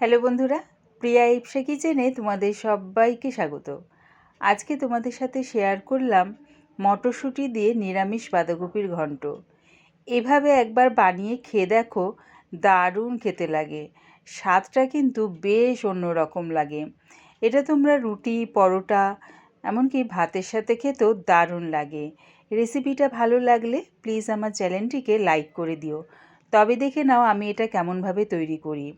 Hello বন্ধুরা, প্রিয়া ইপসা কিচেনে তোমাদের সবাইকে স্বাগত। আজকে তোমাদের সাথে শেয়ার করলাম মটরশুঁটি দিয়ে নিরামিষ বাঁধাকপির ঘন্ট। এভাবে একবার বানিয়ে খেয়ে দেখো, দারুণ খেতে লাগে। স্বাদটা কিন্তু বেশ অন্যরকম লাগে। এটা তোমরা রুটি, পরোটা, এমনকি ভাতের সাথে খেতেও দারুণ লাগে। রেসিপিটা ভালো লাগলে প্লিজ আমার চ্যানেলটিকে লাইক করে দিও। তবে দেখে নাও আমি এটা কেমনভাবে তৈরি করি।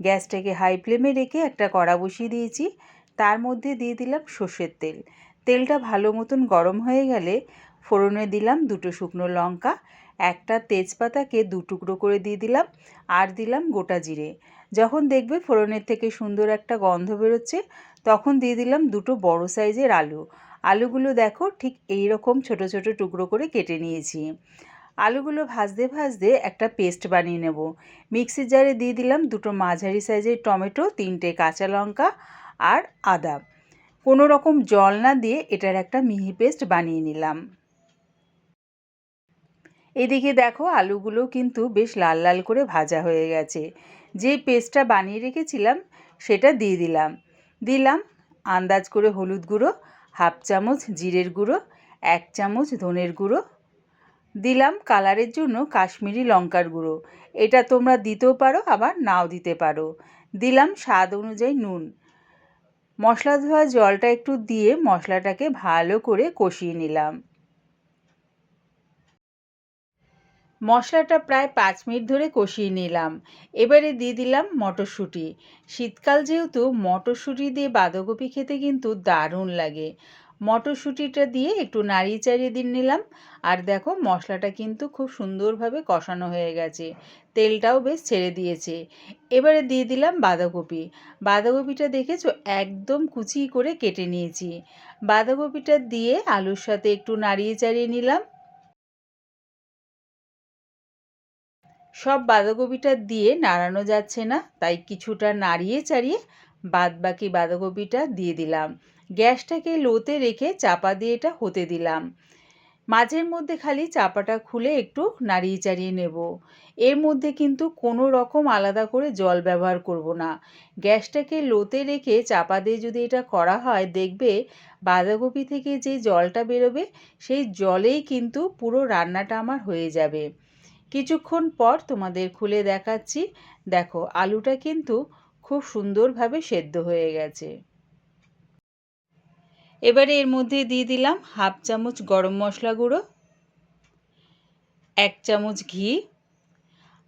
গ্যাসটাকে হাই ফ্লেমে রেখে একটা কড়া বসিয়ে দিয়েছি। তার মধ্যে দিয়ে দিলাম সর্ষের তেল। তেলটা ভালো মতন গরম হয়ে গেলে ফোড়নে দিলাম দুটো শুকনো লঙ্কা, একটা তেজপাতাকে দু টুকরো করে দিয়ে দিলাম আর দিলাম গোটা জিরে। যখন দেখবে ফোড়নের থেকে সুন্দর একটা গন্ধ বেরোচ্ছে, তখন দিয়ে দিলাম দুটো বড় সাইজের আলু। আলুগুলো দেখো ঠিক এই রকম ছোট ছোট টুকরো করে কেটে নিয়েছি। আলুগুলো ভাজতে ভাজতে একটা পেস্ট বানিয়ে নেব। মিক্সির জারে দিয়ে দিলাম দুটো মাঝারি সাইজের টমেটো, তিনটে কাঁচা লঙ্কা আর আদা। কোনো রকম জল না দিয়ে এটার একটা মিহি পেস্ট বানিয়ে নিলাম। এদিকে দেখো আলুগুলো কিন্তু বেশ লাল লাল করে ভাজা হয়ে গেছে। যে পেস্টটা বানিয়ে রেখেছিলাম সেটা দিয়ে দিলাম। দিলাম আন্দাজ করে হলুদ গুঁড়ো, হাফ চামচ জিরের গুঁড়ো, এক চামচ ধনের গুঁড়ো দিলাম কালারের জন্য কাশ্মীরি লঙ্কার গুঁড়ো। এটা তোমরা দিতেও পারো, আবার নাও দিতে পারো। দিলাম স্বাদ অনুযায়ী নুন। মশলা ধোয়া জলটা একটু দিয়ে মশলাটাকে ভালো করে কষিয়ে নিলাম। মশলাটা প্রায় পাঁচ মিনিট ধরে কষিয়ে নিলাম। এবারে দিয়ে দিলাম মটরশুঁটি। শীতকাল যেহেতু, মটরশুঁটি দিয়ে বাঁধাকপি খেতে কিন্তু দারুণ লাগে। মটরশুঁটিটা দিয়ে একটু নাড়িয়ে চাড়িয়ে দিয়ে নিলাম। আর দেখো, মশলাটা কিন্তু খুব সুন্দরভাবে কষানো হয়ে গেছে। তেলটাও বেশ ছেড়ে দিয়েছে। এবারে দিয়ে দিলাম বাঁধাকপি। বাঁধাকপিটা দেখেছ? একদম কুচি করে কেটে নিয়েছি। বাঁধাকপিটা দিয়ে আলুর সাথে একটু নাড়িয়ে চাড়িয়ে নিলাম। সব বাঁধাকপিটা দিয়ে নাড়ানো যাচ্ছে না, তাই কিছুটা নাড়িয়ে চাড়িয়ে বাদ বাকি বাঁধাকপিটা দিয়ে দিলাম। গ্যাসটাকে লোতে রেখে চাপা দিয়ে এটা হতে দিলাম। মাঝের মধ্যে খালি চাপাটা খুলে একটু নাড়িয়ে চাড়িয়ে নেব। এর মধ্যে কিন্তু কোনো রকম আলাদা করে জল ব্যবহার করব না। গ্যাসটাকে লোতে রেখে চাপা দিয়ে যদি এটা করা হয়, দেখবে বাঁধাকপি থেকে যে জলটা বেরোবে, সেই জলেই কিন্তু পুরো রান্নাটা আমার হয়ে যাবে। কিছুক্ষণ পর তোমাদের খুলে দেখাচ্ছি। দেখো, আলুটা কিন্তু খুব সুন্দরভাবে সেদ্ধ হয়ে গেছে। এবারে এর মধ্যে দিয়ে দিলাম হাফ চামচ গরম মশলা গুঁড়ো, এক চামচ ঘি,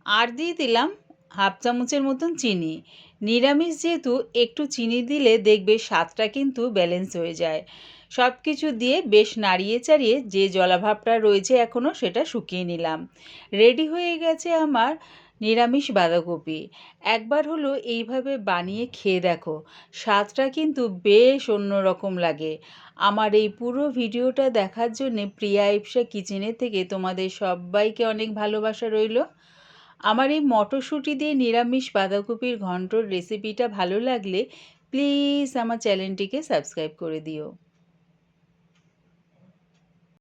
আর দিয়ে দিলাম হাফ চামচের মতন চিনি। নিরামিষ যেহেতু একটু চিনি দিলে দেখবে স্বাদটা কিন্তু ব্যালেন্স হয়ে যায়। সব কিছু দিয়ে বেশ নাড়িয়ে চাড়িয়ে যে জলাভাবটা রয়েছে এখনও সেটা শুকিয়ে নিলাম। রেডি হয়ে গেছে আমার নিরামিষ বাঁধাকপি। একবার হলো এইভাবে বানিয়ে খেয়ে দেখো, স্বাদটা কিন্তু বেশ অন্যরকম লাগে। আমার এই পুরো ভিডিওটা দেখার জন্যে প্রিয়া ইপসা কিচেনের থেকে তোমাদের সবাইকে অনেক ভালোবাসা রইল। আমার এই মটরশুঁটি দিয়ে নিরামিষ বাঁধাকপির ঘন্টর রেসিপিটা ভালো লাগলে প্লিজ আমার চ্যানেলটিকে সাবস্ক্রাইব করে দিও।